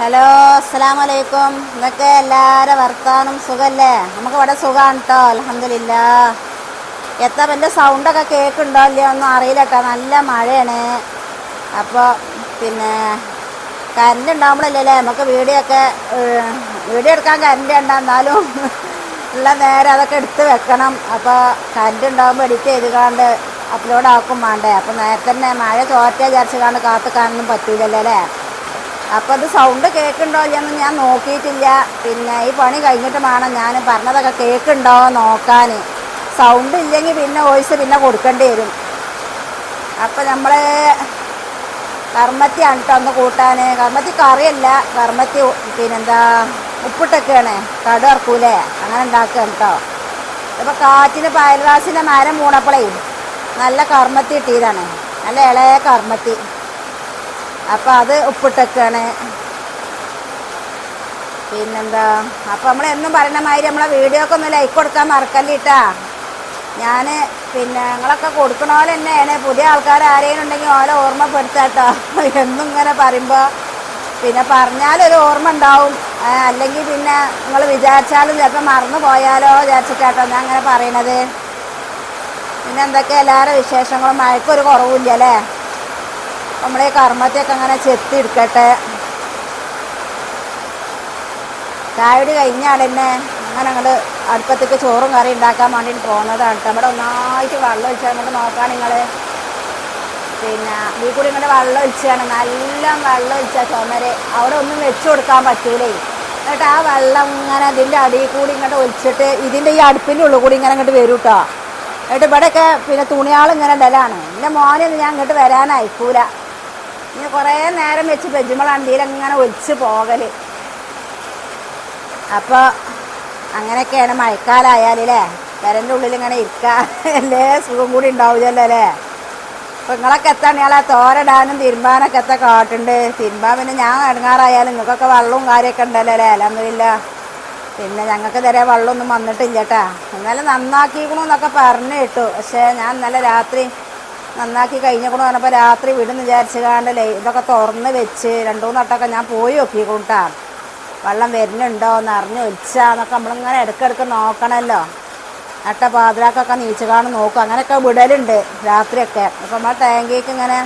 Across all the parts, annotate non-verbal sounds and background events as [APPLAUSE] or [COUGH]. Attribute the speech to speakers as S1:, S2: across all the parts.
S1: Hello അസ്സലാം വലൈക്കും ഇതൊക്കെ എല്ലാവരും വർത്താനം സുഖല്ലേ? നമുക്ക് ഇവിടെ സുഖമാണ് കേട്ടോ അലഹമില്ല എത്ര എന്റെ സൗണ്ടൊക്കെ കേൾക്കുന്നുണ്ടോ ഇല്ലയോ ഒന്നും അറിയില്ല കേട്ടോ നല്ല മഴയാണ്. അപ്പോൾ പിന്നെ കറണ്ട് ഉണ്ടാകുമ്പോഴല്ലേ നമുക്ക് വീഡിയോ ഒക്കെ വീഡിയോ എടുക്കാൻ കറണ്ട് ഉണ്ട് എന്നാലും ഉള്ള നേരം അതൊക്കെ എടുത്ത് വെക്കണം. അപ്പോൾ കറണ്ട് ഉണ്ടാകുമ്പോൾ എഡിറ്റ് ചെയ്ത് അപ്ലോഡ് ആക്കും വേണ്ടേ. അപ്പോൾ നേരത്തെ തന്നെ മഴ ചോറ്റ വിചാരിച്ച് കാണ്ട് കാത്തു കാണാനൊന്നും പറ്റൂലല്ലോ അല്ലേ? അപ്പോൾ അത് സൗണ്ട് കേൾക്കുന്നുണ്ടോ ഇല്ലെന്ന് ഞാൻ നോക്കിയിട്ടില്ല. പിന്നെ ഈ പണി കഴിഞ്ഞിട്ട് വേണം ഞാൻ പറഞ്ഞതൊക്കെ കേൾക്കുന്നുണ്ടോ നോക്കാൻ. സൗണ്ട് ഇല്ലെങ്കിൽ പിന്നെ വോയിസ് പിന്നെ കൊടുക്കേണ്ടി വരും. അപ്പം നമ്മൾ കർമ്മത്തിയാണ് കേട്ടോ ഒന്ന് കൂട്ടാൻ കർമ്മത്തി കറിയല്ല കർമ്മത്തി പിന്നെന്താ ഉപ്പിട്ടൊക്കെയാണ്. കടു ഇറക്കൂലേ അങ്ങനെ ഉണ്ടാക്കുകയാണ് കേട്ടോ ഇപ്പോൾ കാറ്റിന് പയൽവാസിന്റെ മരം മൂണപ്പോളേ നല്ല കർമ്മത്തി കിട്ടിയതാണ്. നല്ല ഇളയ കർമ്മത്തി. അപ്പം അത് ഉപ്പിട്ടൊക്കെയാണ്. പിന്നെന്താ? അപ്പം നമ്മൾ എന്നും പറയുന്ന മാതിരി നമ്മളെ വീഡിയോക്ക് ഒന്ന് ലൈക്ക് കൊടുക്കാൻ മറക്കല്ലിട്ടാ ഞാൻ പിന്നെ ഞങ്ങളൊക്കെ കൊടുക്കണ പോലെ തന്നെയാണ്. പുതിയ ആൾക്കാർ ആരെങ്കിലും ഉണ്ടെങ്കിൽ ഓലെ ഓർമ്മപ്പെടുത്താട്ടോ എന്നും ഇങ്ങനെ പറയുമ്പോൾ പിന്നെ പറഞ്ഞാലൊരു ഓർമ്മ ഉണ്ടാവും. അല്ലെങ്കിൽ പിന്നെ നിങ്ങൾ വിചാരിച്ചാലും ചിലപ്പോൾ മറന്നു പോയാലോ വിചാരിച്ചിട്ടാട്ടോ ഞാൻ അങ്ങനെ പറയണത്. പിന്നെ എന്തൊക്കെ എല്ലാവരുടെ വിശേഷങ്ങളും? മഴക്കൊരു കുറവില്ല അല്ലേ നമ്മളെ കർമ്മത്തെയൊക്കെ അങ്ങനെ ചെത്തി എടുക്കട്ടെ. ചായടി കഴിഞ്ഞാൽ തന്നെ അങ്ങനെ ഞങ്ങൾ അടുപ്പത്തേക്ക് ചോറും കറി ഉണ്ടാക്കാൻ വേണ്ടിയിട്ട് പോകുന്നതാണ് കേട്ടോ. ഒന്നായിട്ട് വെള്ളം ഒഴിച്ചാൽ നമുക്ക് നോക്കാം നിങ്ങൾ പിന്നെ ഈ കൂടി ഇങ്ങനെ വെള്ളം ഒഴിച്ചാണ്. നല്ല വെള്ളം ഒഴിച്ചാൽ ചുമര്. അവിടെ ഒന്നും വെച്ച് കൊടുക്കാൻ പറ്റൂലേ. എന്നിട്ട് ആ വെള്ളം ഇങ്ങനെ അതിന്റെ അടിയിൽ കൂടി ഇങ്ങോട്ട് ഒഴിച്ചിട്ട് ഇതിന്റെ ഈ അടുപ്പിന്റെ ഉള്ളിൽ കൂടി ഇങ്ങനെ ഇങ്ങോട്ട് വരും കേട്ടോ. എന്നിട്ട് ഇവിടെയൊക്കെ പിന്നെ തുണിയാൾ ഇങ്ങനെ ഇടലാണ്. എന്റെ മോനെ ഞാൻ ഇങ്ങോട്ട് വരാൻ അയക്കൂല. ഇനി കുറേ നേരം വെച്ച് പെജുമ്പോഴാണ് ഇതിലങ്ങനെ ഒലിച്ച് പോകൽ അപ്പോൾ അങ്ങനെയൊക്കെയാണ് മഴക്കാലമായാലേ കരന്റെ ഉള്ളിൽ ഇങ്ങനെ ഇരിക്കാൻ അല്ലേ? സുഖം കൂടി ഉണ്ടാവില്ലല്ലോ അല്ലേ? അപ്പം നിങ്ങളൊക്കെ എത്താണ് ഇയാളെ തോരടാനും തിരുമ്പാനൊക്കെ എത്ത കാട്ടുണ്ട്. തിരുമ്പാൻ പിന്നെ ഞാൻ ഇടങ്ങാറായാലും നിങ്ങൾക്കൊക്കെ വെള്ളവും കാര്യമൊക്കെ ഉണ്ടല്ലോ അല്ലേ? അലമില്ല പിന്നെ ഞങ്ങൾക്ക് തരാൻ വെള്ളമൊന്നും വന്നിട്ടില്ല കേട്ടാ. ഇന്നലെ നന്നാക്കിക്കണു എന്നൊക്കെ പറഞ്ഞു കേട്ടു. പക്ഷേ ഞാൻ ഇന്നലെ രാത്രി നന്നാക്കി കഴിഞ്ഞേക്കണു പറഞ്ഞപ്പോൾ രാത്രി വിടുന്ന് വിചാരിച്ച് കാണ്ടല്ലേ ഇതൊക്കെ തുറന്ന് വെച്ച് രണ്ടു മൂന്ന് വട്ടമൊക്കെ ഞാൻ പോയി നോക്കിക്കൊണ്ടാ വെള്ളം വരുന്നുണ്ടോ എന്ന് അറിഞ്ഞു ഒലിച്ചാന്നൊക്കെ നമ്മളിങ്ങനെ ഇടയ്ക്കിടയ്ക്ക് നോക്കണമല്ലോ നട്ട പാതിരാക്കൊക്കെ നീച്ച് കാണും നോക്കും. അങ്ങനെയൊക്കെ വിടലുണ്ട് രാത്രിയൊക്കെ. അപ്പം നമ്മൾ ടാങ്കിക്ക് ഇങ്ങനെ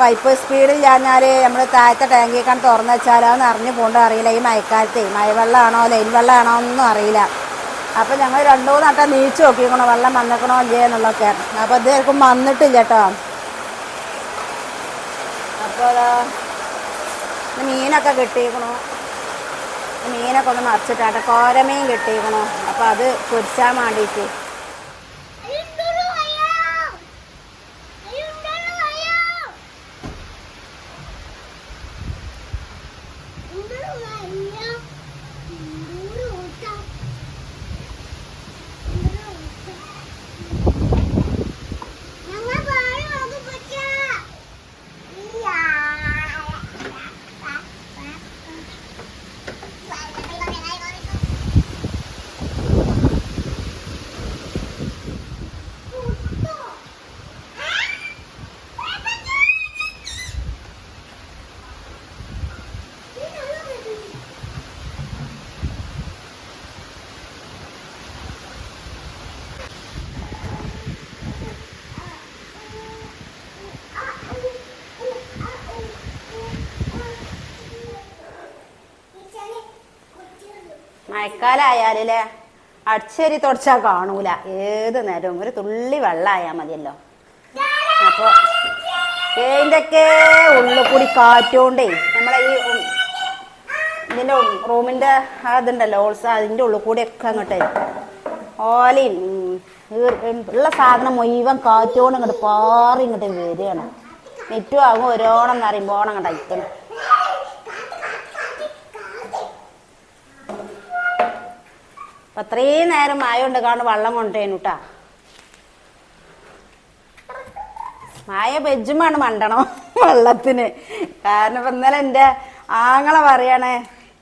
S1: പൈപ്പ് സ്പീഡിൽ ഞാഞ്ഞാൽ നമ്മൾ താഴത്തെ ടാങ്കിക്കാണ് തുറന്ന് വെച്ചാലോ എന്ന് അറിഞ്ഞു പോകേണ്ടത് അറിയില്ല. ഈ മഴക്കാലത്തേ മഴവെള്ളമാണോ ലൈൻ വെള്ളമാണോ ഒന്നും അറിയില്ല. അപ്പം ഞങ്ങൾ രണ്ടു മൂന്ന് വട്ടം നീച്ച് നോക്കിക്കണോ വെള്ളം വന്നിക്കണോ ഇല്ലേ എന്നുള്ളതൊക്കെ. അപ്പോൾ ചിലപ്പം വന്നിട്ടില്ല കേട്ടോ. അപ്പോൾ മീനൊക്കെ കിട്ടിയിരിക്കണു മീനൊക്കെ ഒന്ന് മറിച്ചിട്ടാട്ടെ കോരമീൻ കിട്ടിയിരിക്കണു അപ്പോൾ അത് പൊരിച്ചാൻ വേണ്ടിയിട്ട്. മഴക്കാലമായാലേ അടിച്ചേരി തുടച്ചാൽ കാണൂല. ഏത് നേരവും ഒരു തുള്ളി വെള്ളമായാൽ മതിയല്ലോ. അപ്പോൾ ഇതിന്റെയൊക്കെ ഉള്ളിൽ കൂടി കാറ്റുകൊണ്ടേ നമ്മളെ ഈ ഇതിന്റെ റൂമിന്റെ അതുണ്ടല്ലോ ഓൾസ അതിന്റെ ഉള്ളിൽ ഒക്കെ അങ്ങോട്ട് ഓലയും ഉള്ള സാധനം മുഴുവൻ കാറ്റുകൊണ്ട് ഇങ്ങോട്ട് പാറി ഇങ്ങോട്ട് വരികയാണ് നെറ്റും ആകും ഒരോണം എന്ന് ഓണം അങ്ങോട്ട് അയക്കണം. അപ്പം അത്രയും നേരം മായ കാണു വെള്ളം കൊണ്ടേനു കേട്ടാ മായ പെജുമാണ് മണ്ടണം [LAUGHS] വള്ളത്തിന്. കാരണം ഇപ്പൊ ഇന്നലെ എന്റെ ആങ്ങളെ പറയണേ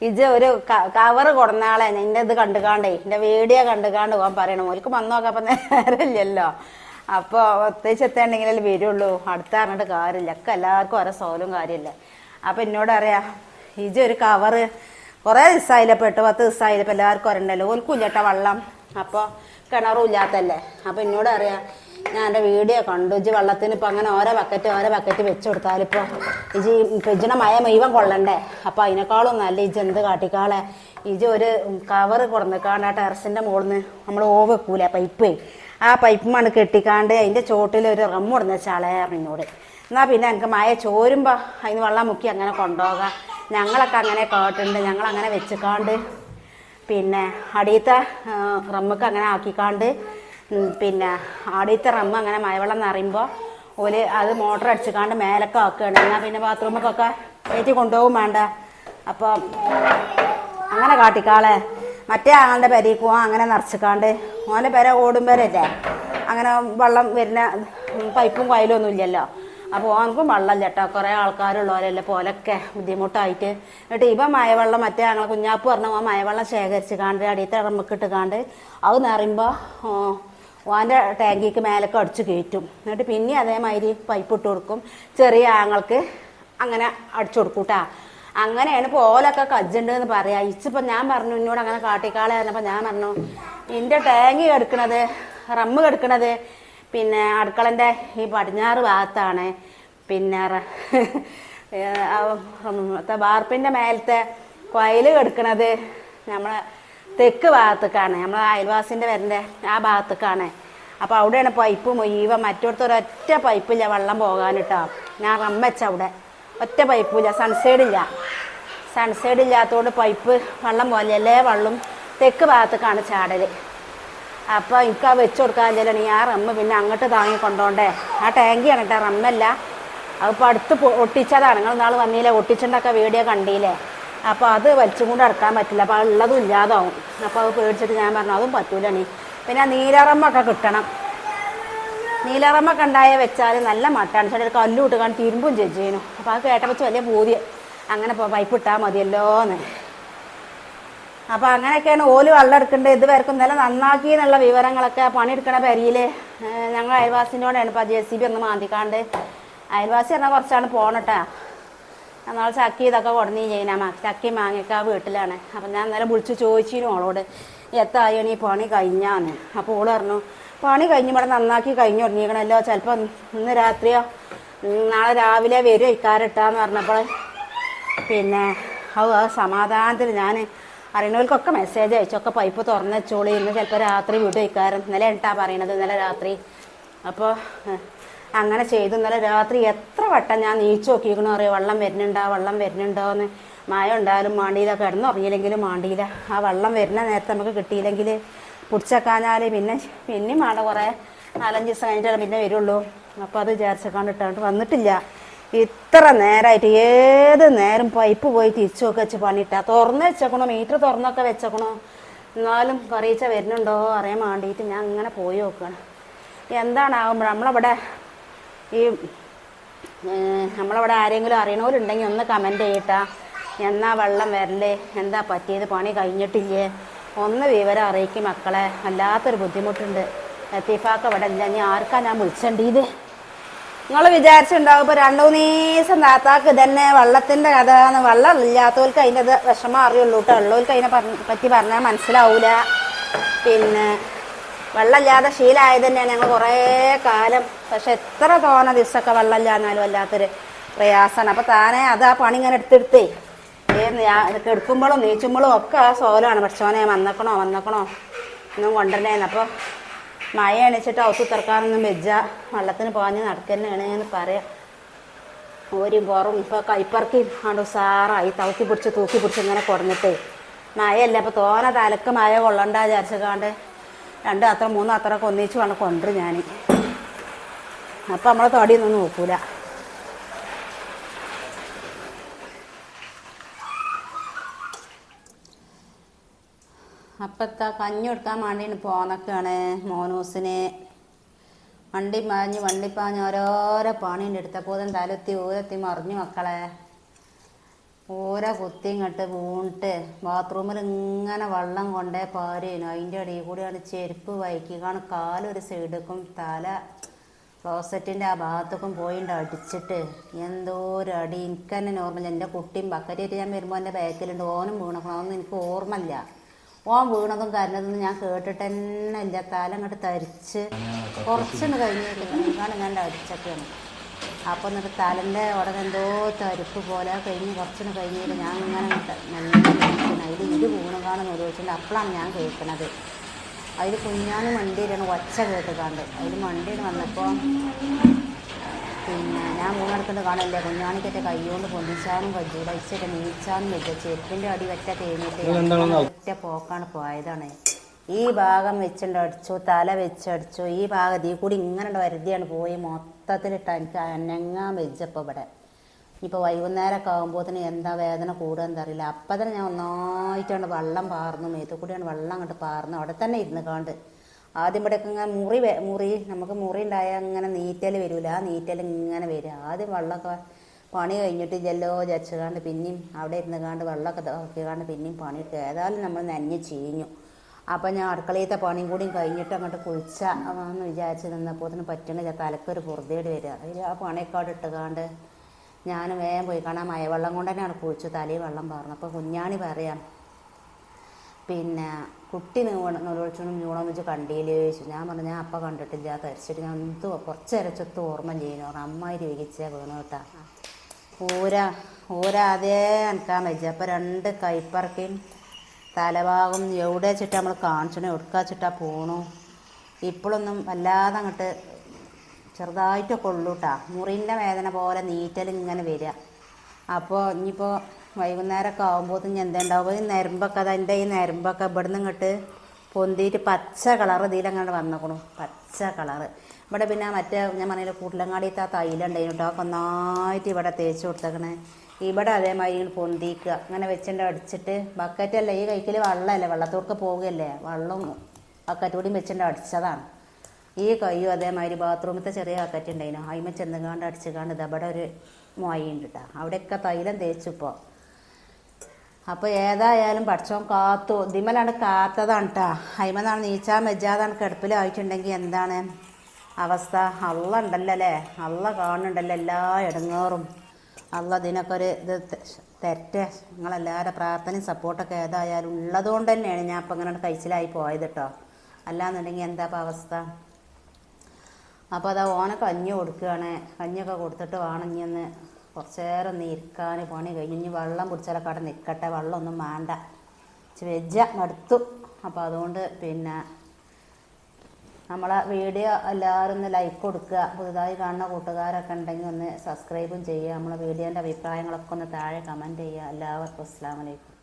S1: ഇജ് ഒരു കവറ് കൊടുന്നാളെ നിന്റെ ഇത് കണ്ടുകാണ്ടേ എന്റെ വീഡിയോ കണ്ടുകാണ്ട് പോകാൻ പറയണം. ഓർക്ക് വന്നു നോക്കാം അപ്പം നേരമില്ലല്ലോ. അപ്പോൾ ഒത്തേച്ച് എത്തേണ്ടെങ്കിലല്ലേ വരുള്ളൂ. അടുത്ത പറഞ്ഞിട്ട് കാര്യമില്ല. ഒക്കെ എല്ലാവർക്കും ഓരോ സോലും കാര്യമില്ല. അപ്പം എന്നോട് അറിയാം ഇജ് ഒരു കവറ് കുറേ ദിവസമായില്ല പെട്ട് പത്ത് ദിവസമായില്ല ഇപ്പം എല്ലാവർക്കും ഒരണ്ടല്ലോ ഓൽക്കും ഇല്ലട്ട വെള്ളം. അപ്പോൾ കിണറും ഇല്ലാത്തല്ലേ? അപ്പോൾ എന്നോട് അറിയാം ഞാൻ എന്റെ വീഡിയോ കണ്ടു. ഇജ് വെള്ളത്തിന് ഇപ്പം അങ്ങനെ ഓരോ ബക്കറ്റ് ഓരോ ബക്കറ്റ് വെച്ച് കൊടുത്താലിപ്പോൾ ഇജ് ഫ്രിഡ്ജിനെ മയ മുഴുവൻ കൊള്ളണ്ടേ? അപ്പോൾ അതിനേക്കാളും നല്ല ഇജ് എന്ത് കാട്ടിക്കാളെ? ഇജ് ഒരു കവറ് കൊടുന്നിക്കാണ്ട് ആ ടെറസിന്റെ മുകളിൽ നിന്ന് നമ്മൾ ഓവ് വെക്കൂലേ പൈപ്പ് ആ പൈപ്പ് മണ്ണ് കെട്ടിക്കാണ്ട് അതിന്റെ ചോട്ടിൽ ഒരു റം കൊടുന്ന ചളയാറിഞ്ഞോട് എന്നാൽ പിന്നെ എനിക്ക് മഴ ചോരുമ്പോൾ അതിന് വെള്ളം മുക്കി അങ്ങനെ കൊണ്ടുപോകാം ഞങ്ങളൊക്കെ അങ്ങനെ കേട്ടിട്ടുണ്ട് ഞങ്ങൾ അങ്ങനെ വെച്ചിക്കാണ്ട് പിന്നെ അടിയത്തെ റമ്മക്ക് അങ്ങനെ ആക്കിക്കാണ്ട് പിന്നെ അടിയത്തെ റമ്മ അങ്ങനെ മഴവെള്ളം നിറയുമ്പോൾ ഓൽ അത് മോട്ടർ അടിച്ചിക്കാണ്ട് മേലൊക്കെ ആക്കുകയാണ്. എന്നാൽ പിന്നെ ബാത്റൂമൊക്കെ കയറ്റി കൊണ്ടുപോകും വേണ്ട. അപ്പോൾ അങ്ങനെ കാട്ടിക്കാളെ. മറ്റേ ആങ്ങളുടെ പെരയിൽ പോവാൻ അങ്ങനെ നിറച്ചിക്കാണ്ട് ഓന്റെ പെര ഓടും അങ്ങനെ വെള്ളം വരുന്ന പൈപ്പും കയ്യിലൊന്നും ഇല്ലല്ലോ? അപ്പോൾ ഓനക്കും വെള്ളം ചേട്ടാ കുറേ ആൾക്കാരുള്ളവരല്ലേ പോലൊക്കെ ബുദ്ധിമുട്ടായിട്ട്. എന്നിട്ട് ഇപ്പം മഴവെള്ളം മറ്റേ ഞങ്ങൾ കുഞ്ഞാപ്പ് പറഞ്ഞ ഓൻ മഴവെള്ളം ശേഖരിച്ച് കാണ്ട് അടിയത്തെ ഇറമ്മക്കിട്ട് കാണ്ട് അത് നിറയുമ്പോൾ ഓന്റെ ടാങ്കിക്ക് മേലൊക്കെ അടിച്ച് കയറ്റും. എന്നിട്ട് പിന്നെ അതേമാതിരി പൈപ്പ് ഇട്ട് കൊടുക്കും. ചെറിയ ആങ്ങൾക്ക് അങ്ങനെ അടിച്ചു കൊടുക്കൂട്ടാ അങ്ങനെയാണ് പോലൊക്കെ കജ്ജുണ്ട് എന്ന് പറയാ. ഇച്ചിപ്പോൾ ഞാൻ പറഞ്ഞു എന്നോട് അങ്ങനെ കാട്ടിക്കാളെ ഞാൻ പറഞ്ഞു എന്റെ ടാങ്കി കിടക്കണത് റമ്മ് കിടക്കണത് പിന്നെ അടുക്കളന്റെ ഈ പടിഞ്ഞാറ് ഭാഗത്താണ്. പിന്നെ വാർപ്പിന്റെ മേലത്തെ കൊയൽ കെടുക്കണത് നമ്മളെ തെക്ക് ഭാഗത്തേക്കാണ്. നമ്മളെ അയൽവാസിന്റെ വരന്റെ ആ ഭാഗത്തേക്കാണ്. അപ്പോൾ അവിടെയാണ് പൈപ്പ് മുഴുവൻ. മറ്റോടത്ത് ഒരൊറ്റ പൈപ്പില്ല വെള്ളം പോകാനിട്ടോ. ഞാൻ റമ്മച്ച അവിടെ. ഒറ്റ പൈപ്പില്ല. സൺസൈഡില്ല സൺസൈഡ് ഇല്ലാത്തതുകൊണ്ട് പൈപ്പ് വെള്ളം പോലെയല്ലേ വെള്ളം തെക്ക് ഭാഗത്തേക്കാണ് ചാടൽ അപ്പോൾ എനിക്ക് ആ വെച്ച് കൊടുക്കാൻ ചെല്ലണി ആ റമ്മ് പിന്നെ അങ്ങോട്ട് താങ്ങി കൊണ്ടോണ്ടേ. ആ ടാങ്കിയാണ് കേട്ടോ റമ്മല്ല. അതിപ്പോൾ അടുത്ത് ഒട്ടിച്ചതാണ്. നിങ്ങൾ നാൾ വന്നില്ലേ ഒട്ടിച്ചിട്ടൊക്കെ വീഡിയോ കണ്ടില്ലേ അപ്പോൾ അത് വലിച്ചും കൊണ്ട് ഇറക്കാൻ പറ്റില്ല. അപ്പോൾ ഉള്ളതും ഇല്ലാതാവും. അപ്പോൾ അത് പേടിച്ചിട്ട് ഞാൻ പറഞ്ഞു അതും പറ്റൂല നീ. പിന്നെ നീലറമ്മൊക്കെ കിട്ടണം. നീലറമ്മൊക്കെ ഉണ്ടായ വെച്ചാൽ നല്ല മട്ടാണ്. ചേട്ടൻ കല്ലു കാണാൻ തിരുമ്പും ചേച്ചീനു അപ്പോൾ അത് കേട്ടപ്പോൾ വലിയ പൂതി. അങ്ങനെ പൈപ്പ് ഇട്ടാൽ മതിയല്ലോ എന്ന് അപ്പോൾ അങ്ങനെയൊക്കെയാണ് ഓൽ വെള്ളം എടുക്കേണ്ടത് ഇതുവരെക്കും ഇന്നലെ നന്നാക്കി എന്നുള്ള വിവരങ്ങളൊക്കെ പണിയെടുക്കണ പെരിയിൽ ഞങ്ങൾ അയൽവാസിനോടാണ് ഇപ്പോൾ ജെ സി ബി ഒന്ന് മാന്തിക്കാണ്ട്. അയൽവാസി പറഞ്ഞാൽ കുറച്ചാണ് പോണട്ടാ എന്നാൽ ചക്കി ഇതൊക്കെ കൊടുന്നീ ചെയ്യാൻ ചക്കി മാങ്ങയൊക്കെ വീട്ടിലാണ്. അപ്പം ഞാൻ ഇന്നലെ വിളിച്ച് ചോദിച്ചിരുന്നു ഓളോട് എത്തായാണ് ഈ പണി കഴിഞ്ഞാന്ന്. അപ്പോൾ ഓൾ പറഞ്ഞു പണി കഴിഞ്ഞ് ഇവിടെ നന്നാക്കി കഴിഞ്ഞു തുടങ്ങിക്കണല്ലോ ചിലപ്പോൾ ഇന്ന് രാത്രിയോ നാളെ രാവിലെ വരും ഇക്കാരിട്ടാന്ന് പറഞ്ഞപ്പോൾ പിന്നെ അത് സമാധാനത്തിൽ ഞാൻ അറിയണവർക്കൊക്കെ മെസ്സേജ് അയച്ചൊക്കെ പൈപ്പ് തുറന്നു വെച്ചോളി. ഇന്ന് ചിലപ്പോൾ രാത്രി വീട് വയ്ക്കാറും ഇന്നലെ ഉണ്ടാ പറയണത്? ഇന്നലെ രാത്രി. അപ്പോൾ അങ്ങനെ ചെയ്തു. ഇന്നലെ രാത്രി എത്ര വട്ടം ഞാൻ നീച്ചു നോക്കിയിരിക്കണോ അറിയോ? വെള്ളം വരുന്നുണ്ടോ? വെള്ളം വരുന്നുണ്ടോ എന്ന് മഴ ഉണ്ടായാലും മാണ്ടിയില്ല. കിടന്നുറങ്ങിയില്ലെങ്കിലും മാണ്ടിയില്ല. ആ വെള്ളം വരുന്ന നേരത്തെ നമുക്ക് കിട്ടിയില്ലെങ്കിൽ പിടിച്ചേക്കാഞ്ഞാൽ പിന്നെ പിന്നെയും മാട കുറേ നാലഞ്ച് ദിവസം കഴിഞ്ഞിട്ടാണ് പിന്നെ വരുള്ളൂ. അപ്പോൾ അത് വിചാരിച്ചേക്കാണ്ട് ഇട്ടാണ്ട് വന്നിട്ടില്ല. ഇത്ര നേരമായിട്ട് ഏത് നേരം പൈപ്പ് പോയി തിരിച്ചു ഒക്കെ വെച്ച് പണിയിട്ടാ? തുറന്ന് വെച്ചേക്കണോ? മീറ്റർ തുറന്നൊക്കെ വെച്ചേക്കണോ? എന്നാലും കറിയിച്ച വരുന്നുണ്ടോ? അറിയാൻ വേണ്ടിയിട്ട് ഞാൻ അങ്ങനെ പോയി നോക്കണം. എന്താണാകുമ്പോൾ നമ്മളവിടെ ഈ നമ്മളവിടെ ആരെങ്കിലും അറിയണവരുണ്ടെങ്കിൽ ഒന്ന് കമന്റ് ചെയ്യട്ടാ. എന്നാ വെള്ളം വരല്ലേ എന്താ പറ്റിയത്? പണി കഴിഞ്ഞിട്ടില്ലേ? ഒന്ന് വിവരം അറിയിക്കും മക്കളെ. വല്ലാത്തൊരു ബുദ്ധിമുട്ടുണ്ട്. ലത്തീഫാക്ക് അവിടെ ഇല്ല. ഇനി ആർക്കാ ഞാൻ വിളിച്ചേണ്ടത്? നിങ്ങൾ വിചാരിച്ചിട്ടുണ്ടാവും ഇപ്പൊ രണ്ടു ദിവസം താത്താക്ക് തന്നെ വള്ളത്തിന്റെ കഥ വെള്ളം ഇല്ലാത്തവർക്ക് അതിന്റെ അത് വിഷമം അറിയുള്ളൂ കേട്ടോ ഉള്ളവർക്ക് അതിനെ പറ്റി പറഞ്ഞാൽ മനസ്സിലാവൂല. പിന്നെ വെള്ളമില്ലാതെ ശീലമായത് തന്നെയാണ് ഞങ്ങൾ കുറേ കാലം. പക്ഷെ എത്ര തോന്ന ദിവസമൊക്കെ വെള്ളമില്ലാന്നാലും വല്ലാത്തൊരു പ്രയാസമാണ് അപ്പൊ താനെ അത് ആ പണി ഇങ്ങനെ എടുത്തെടുത്തേ. എടുക്കുമ്പോഴും നീച്ചുമ്പോഴും ഒക്കെ ആ സോലാണ്. പഠിച്ചോനെ വന്നക്കണോ വന്നക്കണോ? ഒന്നും കൊണ്ടുവരണേന്ന് അപ്പോൾ മഴ അണിച്ചിട്ട് ഔത്ത് തുറക്കാറൊന്നും വെജ വെള്ളത്തിന് പോകാഞ്ഞ് നടക്കുന്നതാണ് എന്ന് പറയാം. ഓരും പുറം ഇപ്പോൾ കൈപ്പറക്കി ആണ്ട് ഉസാറായി. തൗക്കി പിടിച്ച് തൂക്കി പിടിച്ച് ഇങ്ങനെ കുറഞ്ഞിട്ടേ. മഴയല്ല അപ്പോൾ തോന തലക്ക് മഴ കൊള്ളണ്ട വിചാരിച്ചക്കാണ്ട് രണ്ട് അത്ര മൂന്ന് അത്ര ഒന്നിച്ച് വേണം കൊണ്ടുവരും ഞാൻ അപ്പം നമ്മളെ തൊടിയൊന്നും നോക്കൂല. അപ്പത്താ കഞ്ഞി കൊടുക്കാൻ വേണ്ടി പോന്നൊക്കെയാണ് മോനൂസിന്. വണ്ടി പാഞ്ഞ് വണ്ടി പാഞ്ഞ് ഓരോരോ പണിയുണ്ട് എടുത്തപ്പോൾ തലത്തി ഊരത്തി മറിഞ്ഞു മക്കളെ. ഓരോ കുത്തി ഇങ്ങോട്ട് വീണിട്ട് ബാത്റൂമിൽ ഇങ്ങനെ വെള്ളം കൊണ്ടേ പാരുന്നു അതിന്റെ ഇടയിൽ കൂടിയാണ് ചെരുപ്പ് വൈക്കിക്കാണ് കാലൊരു സൈഡിക്കും തല ക്ലോസറ്റിന്റെ ആ ഭാഗത്തേക്കും പോയിണ്ട് അടിച്ചിട്ട്. എന്തോ ഒരു അടി എനിക്ക് തന്നെ നോർമൽ എന്റെ കുട്ടിയും ബക്കറ്റ് ഞാൻ വരുമ്പോൾ എന്റെ ബാക്കിലുണ്ട്. ഓനും വീണക്കണം അതൊന്നും എനിക്ക് ഓർമ്മയില്ല. ഓൻ വീണതും കരഞ്ഞതൊന്നും ഞാൻ കേട്ടിട്ട് തന്നെ ഇല്ല. തല അങ്ങോട്ട് തരിച്ച് കുറച്ചൊന്ന് കഴിഞ്ഞിട്ടാണ് ഞാൻ അടിച്ചൊക്കെയാണ് അപ്പോൾ എന്നിട്ട് തലന്റെ ഉടനെ എന്തോ തരിപ്പ് പോലെ കഴിഞ്ഞ് കുറച്ചൊന്ന് കഴിഞ്ഞിട്ട് ഞാൻ ഇങ്ങനെ അതിൽ ഇത് വീണ് കാണുന്ന ചോദിച്ചിട്ടുണ്ട് അപ്പോഴാണ് ഞാൻ കേൾക്കുന്നത് അതിൽ കുഞ്ഞാനും വണ്ടിയിലാണ് ഒച്ച കേട്ടുകാണ്ട് അതിൽ വണ്ടിയിൽ വന്നപ്പോൾ പിന്നെ ഞാൻ മൂന്നെടുക്കുന്നത് കാണല്ലേ കുഞ്ഞാണിക്കത്തെ കൈകൊണ്ട് പൊന്തിച്ചാനും കജ്ജൂല ഇച്ചൊക്കെ നീച്ചാനും വെച്ച ചെരുപ്പിന്റെ അടി വെച്ച തേഞ്ഞിട്ട് ഒറ്റ പോക്കാണ് പോയതാണ്. ഈ ഭാഗം വെച്ചുണ്ട് അടിച്ചു തല വെച്ചടിച്ചു ഈ ഭാഗം ഇതിൽ കൂടി ഇങ്ങനെ വരുതിയാണ് പോയി. മൊത്തത്തിലിട്ട് എനിക്ക് അനങ്ങാൻ വെച്ചപ്പോൾ ഇവിടെ. ഇപ്പോൾ വൈകുന്നേരമൊക്കെ ആകുമ്പോഴത്തേന് എന്താ വേദന കൂടുക എന്താ അറിയില്ല. അപ്പം തന്നെ ഞാൻ ഒന്നായിട്ടാണ് വെള്ളം പാർന്നു. മേത്തു കൂടിയാണ് വെള്ളം അങ്ങോട്ട് പാർന്നു. അവിടെ തന്നെ ഇരുന്ന് കാണ്ട്. ആദ്യം ഇവിടെയൊക്കെ മുറി മുറി നമുക്ക് മുറി ഉണ്ടായാൽ അങ്ങനെ നീറ്റൽ വരില്ല ആ നീറ്റൽ ഇങ്ങനെ വരും. ആദ്യം വെള്ളമൊക്കെ പണി കഴിഞ്ഞിട്ട് ജല്ലോ ചച്ചുകാണ്ട് പിന്നെയും അവിടെ ഇരുന്ന് കാണ്ട് വെള്ളമൊക്കെ ഇതാക്കിക്കാണ്ട് പിന്നെയും പണിയിട്ട് ഏതായാലും നമ്മൾ നനഞ്ഞ് ചീഞ്ഞു. അപ്പം ഞാൻ അടുക്കളയിലത്തെ പണിയും കൂടിയും കഴിഞ്ഞിട്ട് അങ്ങോട്ട് കുളിച്ചാന്ന് വിചാരിച്ച് നിന്നപ്പോൾ തന്നെ തലക്കൊരു പുറത്തേട് വരിക. അതിൽ ആ പണിയൊക്കെ അവിടെ ഇട്ടുകാണ്ട് ഞാൻ വേഗം പോയി കാണാൻ മഴവെള്ളം കൊണ്ട് തന്നെയാണ് കുളിച്ചു തലയിൽ വെള്ളം പാർന്നു അപ്പോൾ കുഞ്ഞാണി പറയാം. പിന്നെ കുട്ടി നൂലൊഴിച്ചോണ്ടും ഞൂണോന്ന് വെച്ച് കണ്ടില്ലേ ചോദിച്ചു. ഞാൻ പറഞ്ഞു ഞാൻ അപ്പം കണ്ടിട്ടില്ല തരിച്ചിട്ട് ഞാൻ എന്ത് കുറച്ച് അരച്ചൊത്ത് ഓർമ്മ ചെയ്യുന്നു പറഞ്ഞു അമ്മായി രൂപിച്ചാൽ വീണു കേട്ടാ. ഊര ഊര അതേ അനക്കാൻ വെച്ചു അപ്പോൾ രണ്ട് കൈപ്പറക്കയും തലഭാഗം എവിടെ വെച്ചിട്ട് നമ്മൾ കാണിച്ചണോ എടുക്കാ വെച്ചിട്ടാ പോണു. ഇപ്പോഴൊന്നും വല്ലാതെ അങ്ങോട്ട് ചെറുതായിട്ടൊക്കെ ഉള്ളൂ കേട്ടാ മുറിന്റെ വേദന പോലെ നീറ്റൽ ഇങ്ങനെ വരിക അപ്പോൾ ഇനിയിപ്പോൾ വൈകുന്നേരമൊക്കെ ആകുമ്പോൾ ഞാൻ എന്തുണ്ടാവും ഈ നരമ്പൊക്കെ അതിന്റെ ഈ നരമ്പൊക്കെ ഇവിടുന്ന് ഇങ്ങോട്ട് പൊന്തിയിട്ട് പച്ച കളർ ഇതിലങ്ങോട്ട് വന്നേക്കണു. പച്ച കളറ്. ഇവിടെ പിന്നെ മറ്റേ ഞാൻ പറഞ്ഞില്ല കൂട്ടിലങ്ങാടിയത്തെ ആ തൈലം ഉണ്ടായിരുന്നു. കേട്ടോ അതൊക്കെ ഒന്നായിട്ട് ഇവിടെ തേച്ച് കൊടുത്തേക്കണേ. ഇവിടെ അതേമാതിരി പൊന്തിക്കുക. അങ്ങനെ വെച്ചിട്ട് അടിച്ചിട്ട് ബക്കറ്റല്ല ഈ കൈക്കിൽ വെള്ളമല്ലേ? വെള്ളത്തോർക്ക് പോകുകയല്ലേ വെള്ളം ബക്കറ്റ് കൂടി വെച്ചിട്ട് അടിച്ചതാണ്. ഈ കയ്യും അതേമാതിരി ബാത്റൂമിലത്തെ ചെറിയ ബക്കറ്റ് ഉണ്ടായിരുന്നു. അതിമ ചെന്നുകാണ്ട് അടിച്ചുകാണ്ട് അവിടെ ഒരു മോയുണ്ട് കേട്ടോ അവിടെയൊക്കെ തൈലം തേച്ചു ഇപ്പോൾ അപ്പോൾ ഏതായാലും പഠിച്ചോൻ കാത്തു. ദിമലാണ് കാത്തതാണ് കേട്ടോ അയിമെന്നാണ് നീച്ചാൻ വെജാതാണ് കിടപ്പിലായിട്ടുണ്ടെങ്കിൽ എന്താണ് അവസ്ഥ? അള്ള ഉണ്ടല്ലോ അല്ലേ? അള്ള കാണുന്നുണ്ടല്ലോ എല്ലാ ഇടങ്ങേറും അള്ള ഇതിനൊക്കെ ഒരു ഇത് തെറ്റ നിങ്ങളെല്ലാവരുടെ പ്രാർത്ഥനയും സപ്പോർട്ടൊക്കെ ഏതായാലും ഉള്ളതുകൊണ്ട് തന്നെയാണ് ഞാൻ ഇപ്പം ഇങ്ങനെ കഴിച്ചിലായി പോയത് കേട്ടോ അല്ലാന്നുണ്ടെങ്കിൽ എന്താ ഇപ്പം അവസ്ഥ? അപ്പോൾ അതാ ഓനെ കഞ്ഞി കൊടുക്കുകയാണ് കഞ്ഞിയൊക്കെ കൊടുത്തിട്ട് വേണം ഇനി ഒന്ന് കുറച്ച് നേരം ഒന്ന് പണി കഴിഞ്ഞ് വെള്ളം പിടിച്ചാലൊക്കെ കട നിൽക്കട്ടെ. വെള്ളമൊന്നും വേണ്ട. വെജ മടുത്തു അപ്പോൾ അതുകൊണ്ട് പിന്നെ നമ്മളെ വീഡിയോ എല്ലാവരും ഒന്ന് ലൈക്ക് കൊടുക്കുക. പുതുതായി കാണുന്ന കൂട്ടുകാരൊക്കെ ഉണ്ടെങ്കിൽ ഒന്ന് സബ്സ്ക്രൈബും ചെയ്യുക. നമ്മളെ വീഡിയോന്റെ അഭിപ്രായങ്ങളൊക്കെ ഒന്ന് താഴെ കമന്റ് ചെയ്യുക. എല്ലാവർക്കും അസ്സാം വലൈക്കും